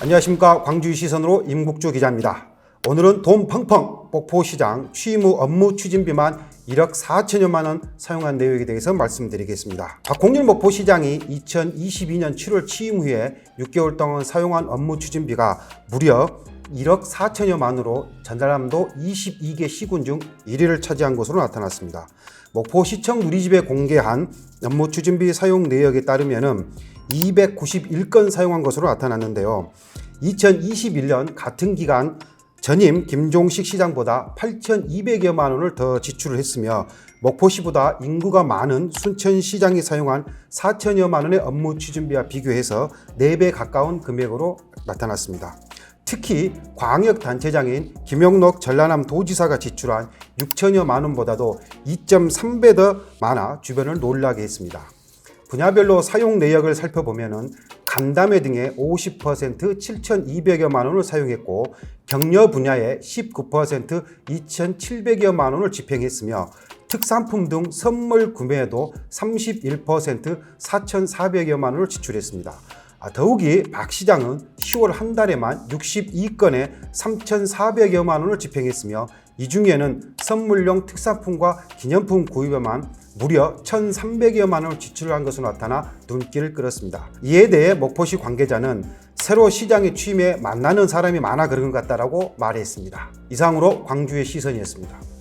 안녕하십니까 광주의 시선으로 임국주 기자입니다. 오늘은 돈 펑펑 목포시장 취임 후 업무 추진비만 1억 4천여만 원 사용한 내용에 대해서 말씀드리겠습니다. 박홍일 목포시장이 2022년 7월 취임 후에 6개월 동안 사용한 업무 추진비가 무려 1억 4천여만으로 전라남도 22개 시군 중 1위를 차지한 것으로 나타났습니다. 목포시청 누리집에 공개한 업무 추진비 사용 내역에 따르면은 291건 사용한 것으로 나타났는데요. 2021년 같은 기간 전임 김종식 시장보다 8,200여만 원을 더 지출을 했으며 목포시보다 인구가 많은 순천시장이 사용한 4천여만 원의 업무 추진비와 비교해서 4배 가까운 금액으로 나타났습니다. 특히 광역단체장인 김영록 전라남 도지사가 지출한 6천여만 원보다도 2.3배 더 많아 주변을 놀라게 했습니다. 분야별로 사용 내역을 살펴보면은 간담회 등에 50% 7,200여만 원을 사용했고 격려 분야에 19% 2,700여만 원을 집행했으며 특산품 등 선물 구매에도 31% 4,400여만 원을 지출했습니다. 아, 더욱이 박 시장은 10월 한 달에만 62건에 3,400여만 원을 집행했으며 이 중에는 선물용 특산품과 기념품 구입에만 무려 1,300여만 원을 지출한 것으로 나타나 눈길을 끌었습니다. 이에 대해 목포시 관계자는 새로 시장에 취임해 만나는 사람이 많아 그런 것 같다라고 말했습니다. 이상으로 광주의 시선이었습니다.